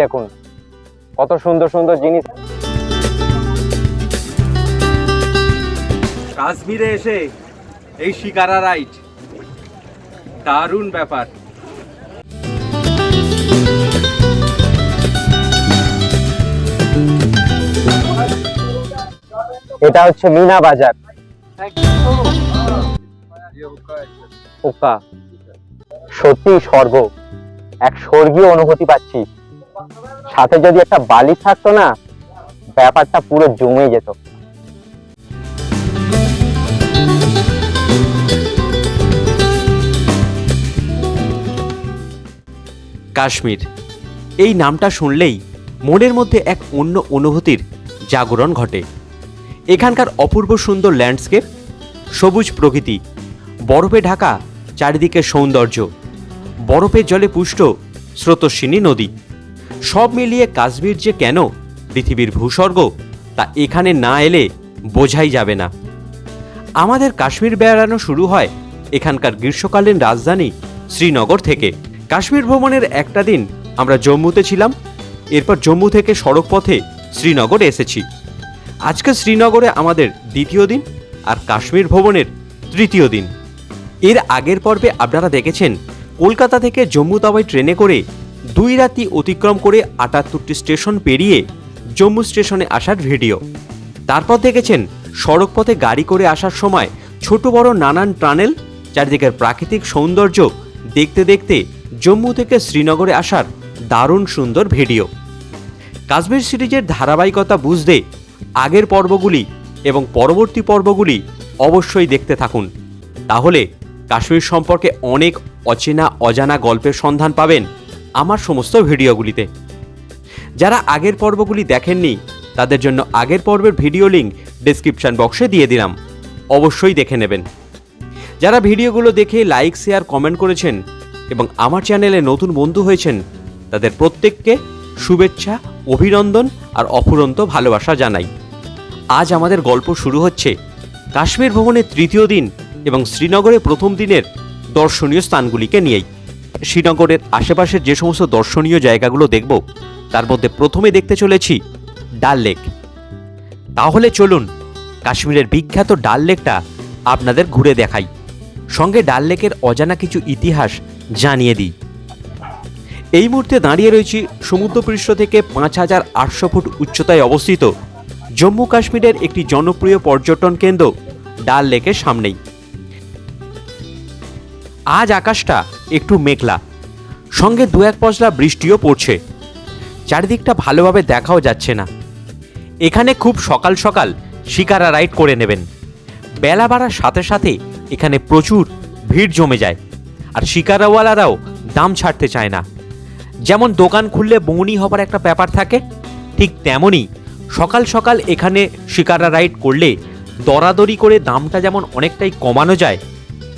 দেখুন কত সুন্দর সুন্দর জিনিস। কাশ্মীরে এসে এই শিকারা রাইড দারুণ ব্যাপার। এটা হচ্ছে মিনা বাজার। সত্যি স্বর্গ। এক স্বর্গীয় অনুভূতি পাচ্ছি। সাথে যদি একটা বালি থাকতো না, ব্যাপারটা পুরো জমে যেত। কাশ্মীর। এই নামটা শুনলেই মনের মধ্যে এক অন্য অনুভূতির জাগরণ ঘটে। এখানকার অপূর্ব সুন্দর ল্যান্ডস্কেপ, সবুজ প্রকৃতি, বরফে ঢাকা চারিদিকে সৌন্দর্য, বরফের জলে পুষ্ট স্রোতস্বিনী নদী। সব মিলিয়ে কাশ্মীর যে কেন পৃথিবীর ভূস্বর্গ, তা এখানে না এলে বোঝাই যাবে না। আমাদের কাশ্মীর বেড়ানো শুরু হয় এখানকার গ্রীষ্মকালীন রাজধানী শ্রীনগর থেকে। কাশ্মীর ভ্রমণের একটা দিন আমরা জম্মুতে ছিলাম, এরপর জম্মু থেকে সড়ক পথে শ্রীনগর এসেছি। আজকে শ্রীনগরে আমাদের দ্বিতীয় দিন আর কাশ্মীর ভ্রমণের তৃতীয় দিন। এর আগের পর্বে আপনারা দেখেছেন, কলকাতা থেকে জম্মু তাওয়াই ট্রেনে করে দুই রাতি অতিক্রম করে আটাত্তরটি স্টেশন পেরিয়ে জম্মু স্টেশনে আসার ভিডিও। তারপর দেখেছেন সড়ক পথে গাড়ি করে আসার সময় ছোট বড় নানান টানেল, চারিদিকের প্রাকৃতিক সৌন্দর্য দেখতে দেখতে জম্মু থেকে শ্রীনগরে আসার দারুণ সুন্দর ভিডিও। কাশ্মীর সিরিজের ধারাবাহিকতা বুঝতে আগের পর্বগুলি এবং পরবর্তী পর্বগুলি অবশ্যই দেখতে থাকুন। তাহলে কাশ্মীর সম্পর্কে অনেক অচেনা অজানা গল্পের সন্ধান পাবেন আমার সমস্ত ভিডিওগুলিতে। যারা আগের পর্বগুলি দেখেননি, তাদের জন্য আগের পর্বের ভিডিও লিঙ্ক ডেসক্রিপশন বক্সে দিয়ে দিলাম। অবশ্যই দেখে নেবেন। যারা ভিডিওগুলো দেখে লাইক, শেয়ার কমেন্ট করেছেন এবং আমার চ্যানেলে নতুন বন্ধু হয়েছেন, তাদের প্রত্যেককে শুভেচ্ছা, অভিনন্দন আর অফুরন্ত ভালোবাসা জানাই। আজ আমাদের গল্প শুরু হচ্ছে কাশ্মীর ভ্রমণের তৃতীয় দিন এবং শ্রীনগরে প্রথম দিনের দর্শনীয় স্থানগুলিকে নিয়েই। শ্রীনগরের আশেপাশের যে সমস্ত দর্শনীয় জায়গাগুলো দেখব, তার মধ্যে প্রথমে দেখতে চলেছি ডাল লেক। তাহলে চলুন কাশ্মীরের বিখ্যাত ডাল লেকটা আপনাদের ঘুরে দেখাই। সঙ্গে ডাল লেকের অজানা কিছু ইতিহাস জানিয়ে দিই। এই মুহূর্তে দাঁড়িয়ে রয়েছি সমুদ্রপৃষ্ঠ থেকে পাঁচ হাজার আটশো ফুট উচ্চতায় অবস্থিত জম্মু কাশ্মীরের একটি জনপ্রিয় পর্যটন কেন্দ্র ডাল লেকের সামনেই। আজ আকাশটা একটু মেঘলা। সঙ্গে দু এক পশলা বৃষ্টিও পড়ছে। চারিদিকটা ভালোভাবে দেখাও যাচ্ছে না। এখানে খুব সকাল সকাল শিকারা রাইড করে নেবেন। বেলা বাড়ার সাথে সাথে এখানে প্রচুর ভিড় জমে যায়। আর শিকারাওয়ালারাও দাম ছাড়তে চায় না। যেমন দোকান খুললে বৌনি হবার একটা ব্যাপার থাকে, ঠিক তেমনই সকাল সকাল এখানে শিকারা রাইড করলে দরাদরি করে দামটা যেমন অনেকটাই কমানো যায়,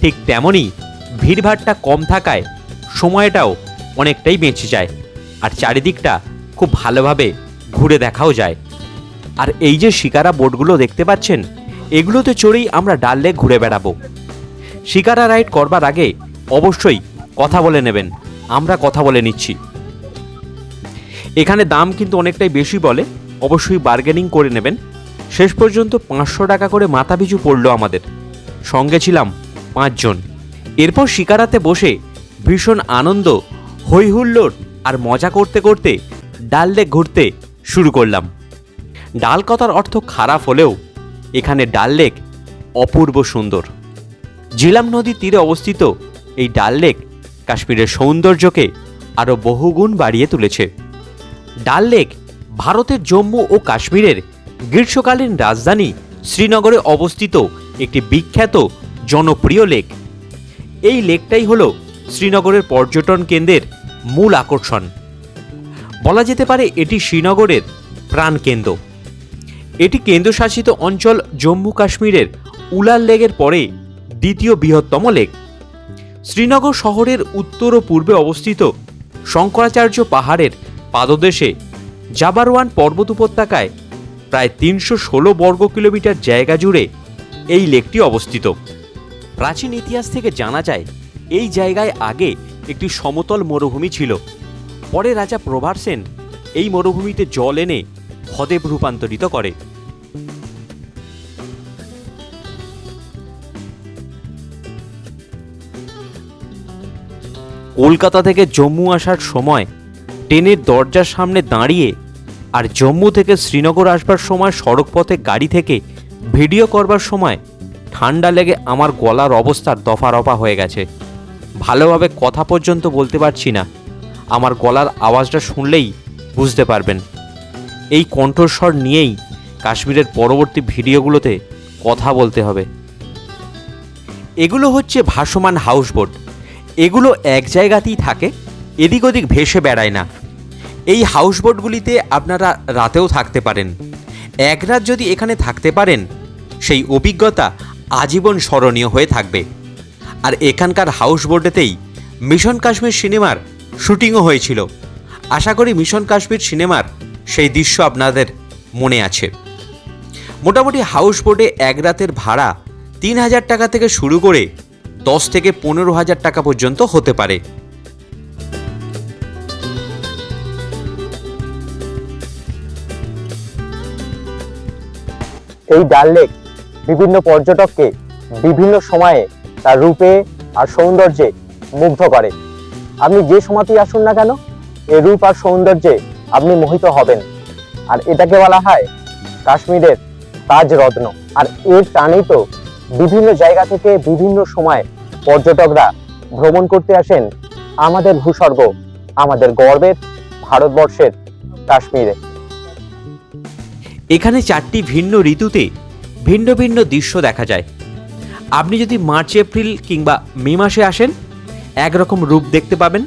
ঠিক তেমনই ভিড়ভাড়টা কম থাকায় সময়টাও অনেকটাই বেঁচে যায় আর চারিদিকটা খুব ভালোভাবে ঘুরে দেখাও যায়। আর এই যে শিকারা বোটগুলো দেখতে পাচ্ছেন, এগুলোতে চড়েই আমরা ডাল লেক ঘুরে বেড়াবো। শিকারা রাইড করবার আগে অবশ্যই কথা বলে নেবেন, আমরা কথা বলে নিচ্ছি। এখানে দাম কিন্তু অনেকটাই বেশি বলে, অবশ্যই বার্গেনিং করে নেবেন। শেষ পর্যন্ত পাঁচশো টাকা করে মাথা পিছু পড়ল আমাদের। সঙ্গে ছিলাম পাঁচজন। এরপর শিকারাতে বসে ভীষণ আনন্দ, হৈহুল্লোড় আর মজা করতে করতে ডাল লেক ঘুরতে শুরু করলাম। ডাল কথার অর্থ খারাপ হলেও এখানে ডাল লেক অপূর্ব সুন্দর। জিলাম নদীর তীরে অবস্থিত এই ডাল লেক কাশ্মীরের সৌন্দর্যকে আরও বহুগুণ বাড়িয়ে তুলেছে। ডাল লেক ভারতের জম্মু ও কাশ্মীরের গ্রীষ্মকালীন রাজধানী শ্রীনগরে অবস্থিত একটি বিখ্যাত জনপ্রিয় লেক। এই লেকটাই হল শ্রীনগরের পর্যটন কেন্দ্রের মূল আকর্ষণ। বলা যেতে পারে এটি শ্রীনগরের প্রাণকেন্দ্র। এটি কেন্দ্রশাসিত অঞ্চল জম্মু কাশ্মীরের উলার লেকের পরে দ্বিতীয় বৃহত্তম লেক। শ্রীনগর শহরের উত্তর ও পূর্বে অবস্থিত শঙ্করাচার্য পাহাড়ের পাদদেশে জাবারওয়ান পর্বত উপত্যকায় প্রায় তিনশো ষোলো বর্গ কিলোমিটার জায়গা জুড়ে এই লেকটি অবস্থিত। প্রাচীন ইতিহাস থেকে জানা যায়, এই জায়গায় আগে একটি সমতল মরুভূমি ছিল। পরে রাজা প্রভার সেন এই মরুভূমিতে জল এনে হ্রদে রূপান্তরিত করে। কলকাতা থেকে জম্মু আসার সময় ট্রেনের দরজার সামনে দাঁড়িয়ে আর জম্মু থেকে শ্রীনগর আসবার সময় সড়কপথে গাড়ি থেকে ভিডিও করবার সময় ঠান্ডা লেগে আমার গলার অবস্থা দফা রফা হয়ে গেছে। ভালোভাবে কথা পর্যন্ত বলতে পারছি না। আমার গলার আওয়াজটা শুনলেই বুঝতে পারবেন। এই কণ্ঠস্বর নিয়েই কাশ্মীরের পরবর্তী ভিডিওগুলোতে কথা বলতে হবে। এগুলো হচ্ছে ভাসমান হাউসবোট। এগুলো এক জায়গাতেই থাকে, এদিক ওদিক ভেসে বেড়ায় না। এই হাউসবোটগুলিতে আপনারা রাতেও থাকতে পারেন। এক রাত যদি এখানে থাকতে পারেন, সেই অভিজ্ঞতা আজীবন স্মরণীয় হয়ে থাকবে। আর এখানকার হাউস বোর্ডেতেই মিশন কাশ্মীর সিনেমার শুটিংও হয়েছিল। আশা করি মিশন কাশ্মীর সিনেমার সেই দৃশ্য আপনাদের মনে আছে। মোটামুটি হাউস বোর্ডে এক রাতের ভাড়া তিন হাজার টাকা থেকে শুরু করে দশ থেকে পনেরো হাজার টাকা পর্যন্ত হতে পারে। এই ডাল লেক বিভিন্ন পর্যটককে বিভিন্ন সময়ে তার রূপে আর সৌন্দর্যে মুগ্ধ করে। আপনি যে সময়তেই আসুন না কেন এই রূপ আর সৌন্দর্যে আপনি মোহিত হবেন। আর এটাকে বলা হয় কাশ্মীরের তাজ রত্ন আর এর টানেই তো বিভিন্ন জায়গা থেকে বিভিন্ন সময় পর্যটকরা ভ্রমণ করতে আসেন আমাদের ভূস্বর্গ, আমাদের গর্বের ভারতবর্ষের কাশ্মীরে। এখানে চারটি ভিন্ন ঋতুতে ভিন্ন ভিন্ন দৃশ্য দেখা যায়। আপনি যদি মার্চ, এপ্রিল কিংবা মে মাসে আসেন, একরকম রূপ দেখতে পাবেন।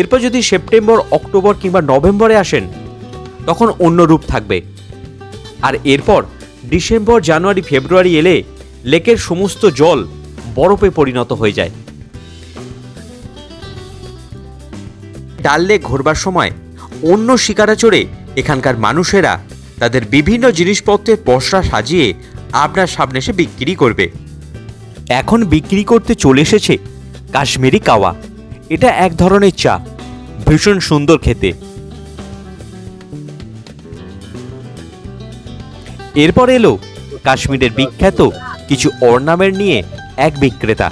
এরপর যদি সেপ্টেম্বর, অক্টোবর কিংবা নভেম্বরে আসেন, তখন অন্য রূপ থাকবে। আর এরপর ডিসেম্বর, জানুয়ারি, ফেব্রুয়ারি এলে লেকের সমস্ত জল বরফে পরিণত হয়ে যায়। ডাল লেক ঘোরবার সময় অন্য শিকারা চড়ে এখানকার মানুষেরা তাদের বিভিন্ন জিনিসপত্রের পসরা সাজিয়ে আপনার সামনে এসে বিক্রি করবে। এখন বিক্রি করতে চলে এসেছে কাশ্মীরি কাওয়া। এটা এক ধরনের চা, ভীষণ সুন্দর খেতে। এরপর এলো কাশ্মীরের বিখ্যাত কিছু অর্নামেন্ট নিয়ে এক বিক্রেতা।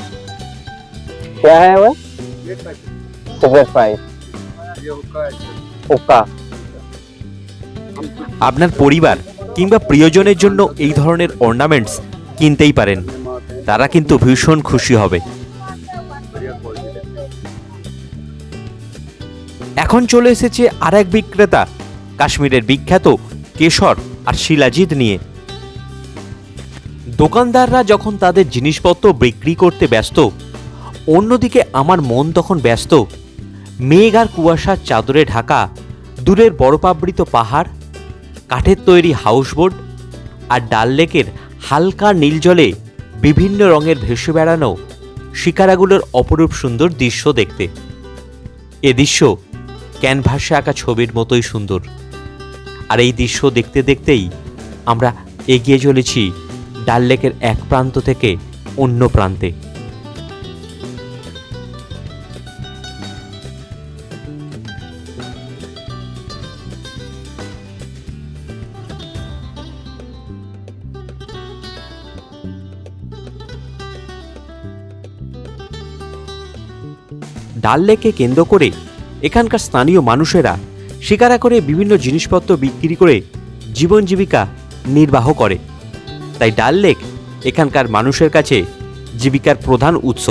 আপনার পরিবার কিংবা প্রিয়জনের জন্য এই ধরনের অর্নামেন্টস কিনতেই পারেন। তারা কিন্তু ভীষণ খুশি হবে। এখন চলে এসেছে আর এক বিক্রেতা, কাশ্মীরের বিখ্যাত কেশর আর শিলাজিৎ নিয়ে। দোকানদাররা যখন তাদের জিনিসপত্র বিক্রি করতে ব্যস্ত, অন্যদিকে আমার মন তখন ব্যস্ত। মেঘ আর কুয়াশার চাদরে ঢাকা, দূরের বরফাবৃত পাহাড় কাঠের তৈরি হাউসবোট আর ডাল লেকের হালকা নীল জলে বিভিন্ন রঙের ভেসে বেড়ানো শিকারাগুলোর অপরূপ সুন্দর দৃশ্য দেখতে। এ দৃশ্য ক্যানভাসে আঁকা ছবির মতোই সুন্দর। আর এই দৃশ্য দেখতে দেখতেই আমরা এগিয়ে চলেছি ডাল লেকের এক প্রান্ত থেকে অন্য প্রান্তে। ডাল লেককে কেন্দ্র করে এখানকার স্থানীয় মানুষেরা শিকারা করে বিভিন্ন জিনিসপত্র বিক্রি করে জীবন জীবিকা নির্বাহ করে। তাই ডাল লেক এখানকার মানুষের কাছে জীবিকার প্রধান উৎস।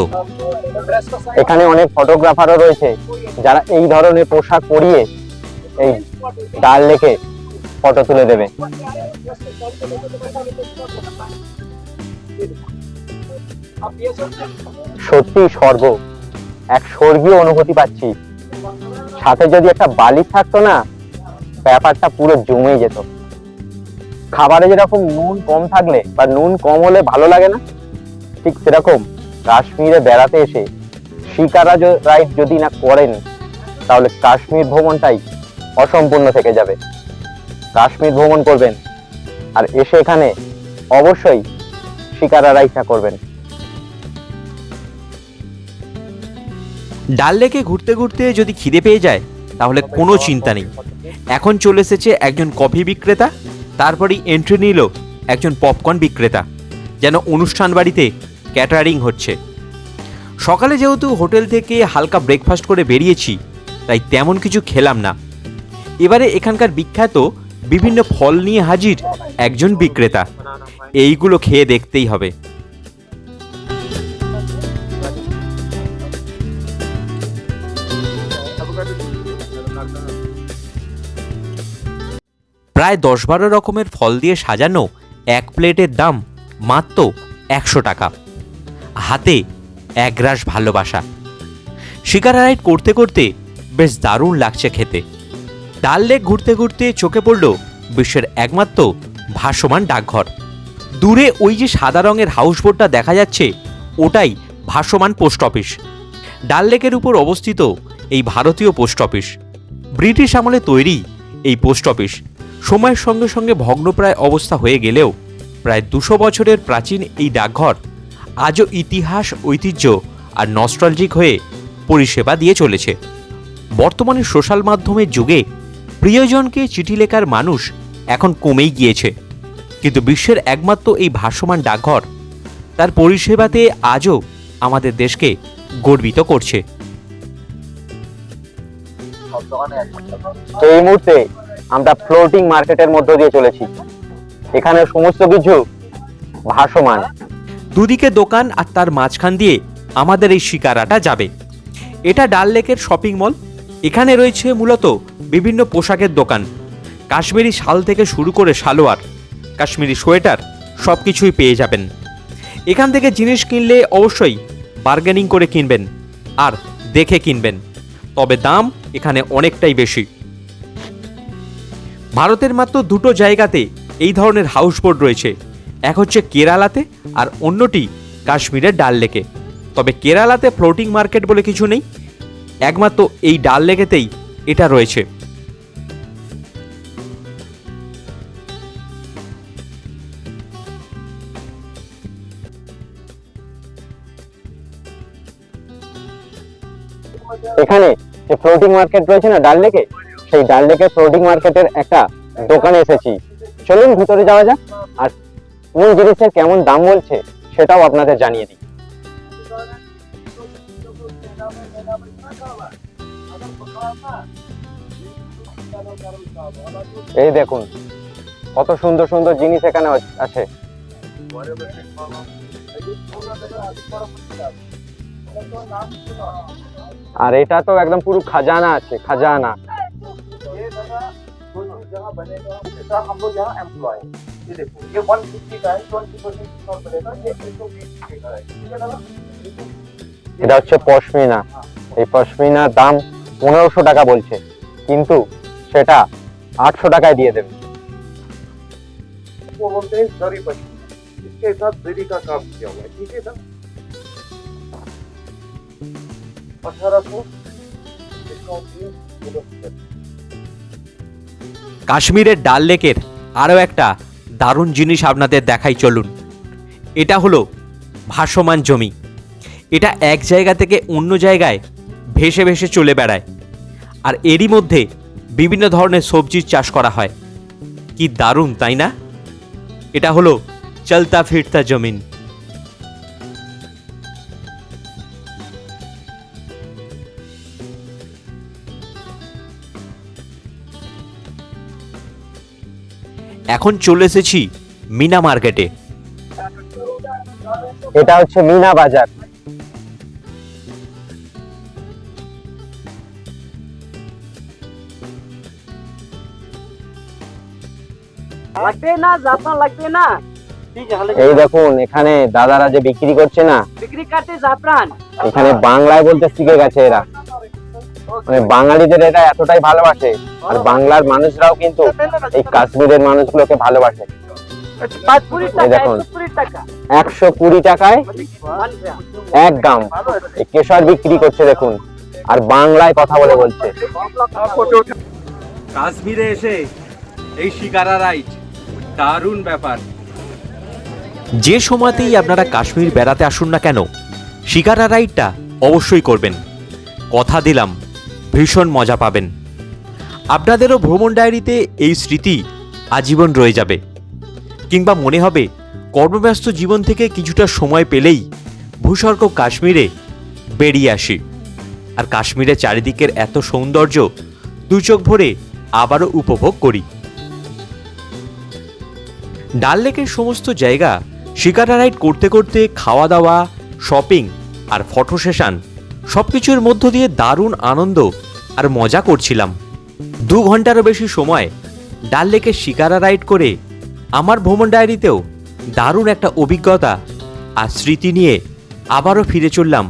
এখানে অনেক ফটোগ্রাফারও রয়েছে যারা এই ধরনের পোশাক পরিয়ে এই ডাল লেকে ফটো তুলে দেবে। সত্যি স্বর্গ এক স্বর্গীয় অনুভূতি পাচ্ছি। সাথে যদি একটা বালি থাকতো না, ব্যাপারটা পুরো জমে যেত। খাবারে যেরকম নুন কম থাকলে বা নুন কম হলে ভালো লাগে না, ঠিক সেরকম কাশ্মীরে বেড়াতে এসে শিকারা রাইড যদি না করেন, তাহলে কাশ্মীর ভ্রমণটাই অসম্পূর্ণ থেকে যাবে। কাশ্মীর ভ্রমণ করবেন আর এসে এখানে অবশ্যই শিকারা রাইডটা করবেন। ডাল লেকে ঘুরতে ঘুরতে যদি খিদে পেয়ে যায়, তাহলে কোনো চিন্তা নেই। এখন চলে এসেছে একজন কফি বিক্রেতা, তারপরেই এন্ট্রি নিল একজন পপকর্ন বিক্রেতা, যেন অনুষ্ঠান বাড়িতে ক্যাটারিং হচ্ছে। সকালে যেহেতু হোটেল থেকে হালকা ব্রেকফাস্ট করে বেরিয়েছি, তাই তেমন কিছু খেলাম না। এবারে এখানকার বিখ্যাত বিভিন্ন ফল নিয়ে হাজির একজন বিক্রেতা। এইগুলো খেয়ে দেখতেই হবে। প্রায় দশ বারো রকমের ফল দিয়ে সাজানো এক প্লেটের দাম মাত্র একশো টাকা। হাতে একরাশ ভালোবাসা। শিকার রাইড করতে করতে বেশ দারুণ লাগছে খেতে। ডাল লেক ঘুরতে ঘুরতে চোখে পড়ল বিশ্বের একমাত্র ভাসমান ডাকঘর। দূরে ওই যে সাদা রঙের হাউসবোটটা দেখা যাচ্ছে, ওটাই ভাসমান পোস্ট অফিস ডাল লেকের উপর অবস্থিত এই ভারতীয় পোস্ট অফিস ব্রিটিশ আমলে তৈরি এই পোস্ট অফিস। সময়ের সঙ্গে সঙ্গে ভগ্নপ্রায় অবস্থা হয়ে গেলেও প্রায় দুশো বছরের প্রাচীন এই ডাকঘর আজও ইতিহাস, ঐতিহ্য আর নস্ট্রালজিক হয়ে পরিষেবা দিয়ে চলেছে। বর্তমানে সোশ্যাল মাধ্যমের যুগে প্রিয়জনকে চিঠি লেখার মানুষ এখন কমেই গিয়েছে। কিন্তু বিশ্বের একমাত্র এই ভাসমান ডাকঘর তার পরিষেবাতে আজও আমাদের দেশকে গর্বিত করছে। তো এই মুহূর্তে আমরা ফ্লোটিং মার্কেটের মধ্য দিয়ে চলেছি। এখানে সমস্ত কিছু ভাসমান। দুদিকে দোকান আর তার মাঝখান দিয়ে আমাদের এই শিকারাটা যাবে। এটা ডাল লেকের শপিং মল এখানে রয়েছে মূলত বিভিন্ন পোশাকের দোকান। কাশ্মীরি শাল থেকে শুরু করে সালোয়ার, কাশ্মীরি সোয়েটার সব কিছুই পেয়ে যাবেন। এখান থেকে জিনিস কিনলে অবশ্যই বার্গেনিং করে কিনবেন আর দেখে কিনবেন। তবে দাম এখানে অনেকটাই বেশি। ভারতের মাত্র দুটো জায়গাতে এই ধরনের হাউসবোট রয়েছে। এক হচ্ছে কেরালাতে আর অন্যটি কাশ্মীরের ডাল লেকে। তবে কেরালাতে ফ্লোটিং মার্কেট বলে কিছু নেই, একমাত্র এই ডাল লেকেতেই এটা রয়েছে। এখানে যে ফ্লোটিং মার্কেট রয়েছে না, ডাল লেকে? সেই ডাল লেকের ফ্লোটিং মার্কেটের একটা দোকানে এসেছি। চলুন ভিতরে যাওয়া যাক। আর কোন জিনিসের কেমন দাম বলছে, সেটাও আপনাদের জানিয়ে দিই। এই দেখুন, কত সুন্দর সুন্দর জিনিস এখানে আছে। আর এটা তো একদম পুরো খাজানা আছে খাজানা ये दादा दो चीज जहाँ बनेगा इसका हम लोग यहाँ एम्प्लॉय ये देखो ये वन फिफ्टी का है ट्वेंटी परसेंट डिस्काउंट पड़ेगा ये एक सौ बीस रुपये का है ठीक है दादा এটা হচ্ছে পশমিনা এই পশমিনার দাম পনেরোশো টাকা বলছে কিন্তু সেটা আটশো টাকায় দিয়ে দেবে वो बोलते हैं जरी पश्चिम इसके साथ जरी का काम किया हुआ है ठीक है सर কাশ্মীরের ডাল লেকের আরও একটা দারুণ জিনিস আপনাদের দেখাই চলুন। এটা হলো ভাসমান জমি। এটা এক জায়গা থেকে অন্য জায়গায় ভেসে ভেসে চলে বেড়ায়। আর এরই মধ্যে বিভিন্ন ধরনের সবজির চাষ করা হয়। কি দারুণ, তাই না? এটা হলো চলতা ফিরতা জমিন। এখন চলে এসেছি মিনা মার্কেটে। এটা হচ্ছে মিনা বাজার। লাগবে না জাফরান লাগবে না। এই দেখুন এখানে দাদারা যে বিক্রি করছে না বিক্রি করতে জাফরান। এখানে বাংলায় বলতে শিখে গেছে এরা। মানে বাঙালিদের এটা এতটাই ভালোবাসে আর বাংলার মানুষরাও কিন্তু এই কাশ্মীরের মানুষগুলোকে ভালোবাসে। কুড়ি দেখুন। একশো কুড়ি টাকায় এক গ্রাম কেশর বিক্রি করছে দেখুন আর বাংলায় কথা বলে বলছে। কাশ্মীরে এসে এই শিকারা রাইড দারুণ ব্যাপার। যে সময়তেই আপনারা কাশ্মীর বেড়াতে আসুন না কেন শিকারা রাইডটা অবশ্যই করবেন। কথা দিলাম। ভীষণ মজা পাবেন। আপনাদেরও ভ্রমণ ডায়েরিতে এই স্মৃতি আজীবন রয়ে যাবে। কিংবা মনে হবে, কর্মব্যস্ত জীবন থেকে কিছুটা সময় পেলেই ভূস্বর্গ কাশ্মীরে বেরিয়ে আসি। আর কাশ্মীরের চারিদিকের এত সৌন্দর্য দু চোখ ভরে আবারও উপভোগ করি। ডাল লেকের সমস্ত জায়গা শিকারা রাইড করতে করতে খাওয়া দাওয়া, শপিং আর ফটো সেশন সব কিছুর মধ্য দিয়ে দারুণ আনন্দ আর মজা করছিলাম। দু ঘন্টারও বেশি সময় ডাল লেকে শিকারা রাইড করে আমার ভ্রমণ ডায়েরিতেও দারুণ একটা অভিজ্ঞতা আর স্মৃতি নিয়ে আবারও ফিরে চললাম,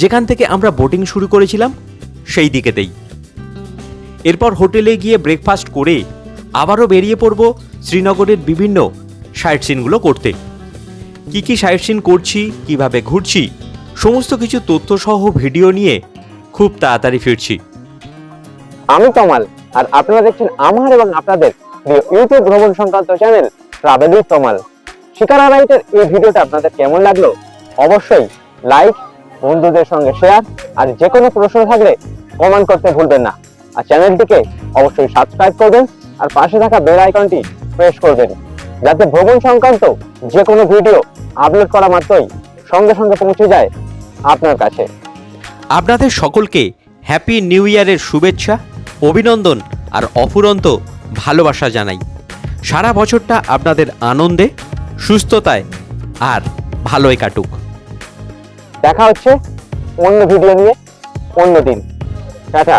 যেখান থেকে আমরা বোটিং শুরু করেছিলাম সেই দিকেতেই। এরপর হোটেলে গিয়ে ব্রেকফাস্ট করে আবারও বেরিয়ে পড়ব শ্রীনগরের বিভিন্ন সাইট সিনগুলো করতে। কি কি সাইট সিন করছি, কীভাবে ঘুরছি সমস্ত কিছু তথ্য সহ ভিডিও নিয়ে খুব তাড়াতাড়ি ফিরছি। আমি তমাল আর আপনারা দেখছেন আমার এবং আপনাদের ইউটিউব ভ্রমণ সংক্রান্ত চ্যানেল ট্রাভেল তমাল শিকারা রাইটের এই ভিডিওটা আপনাদের কেমন লাগল? অবশ্যই লাইক বন্ধুদের সঙ্গে শেয়ার আর যে কোনো প্রশ্ন থাকলে কমেন্ট করতে ভুলবেন না। আর চ্যানেলটিকে অবশ্যই সাবস্ক্রাইব করবেন, আর পাশে থাকা বেল আইকনটি প্রেস করবেন, যাতে ভ্রমণ সংক্রান্ত যে কোনো ভিডিও আপলোড করা মাত্রই সঙ্গে সঙ্গে পৌঁছে যায়। আপনার কাছে। আপনাদের সকলকে হ্যাপি নিউ ইয়ারের শুভেচ্ছা অভিনন্দন আর অফুরন্ত ভালোবাসা জানাই। সারা বছরটা আপনাদের আনন্দে সুস্থতায় আর ভালোই কাটুক। দেখা হচ্ছে অন্য ভিডিও নিয়ে অন্য দিন। টাটা।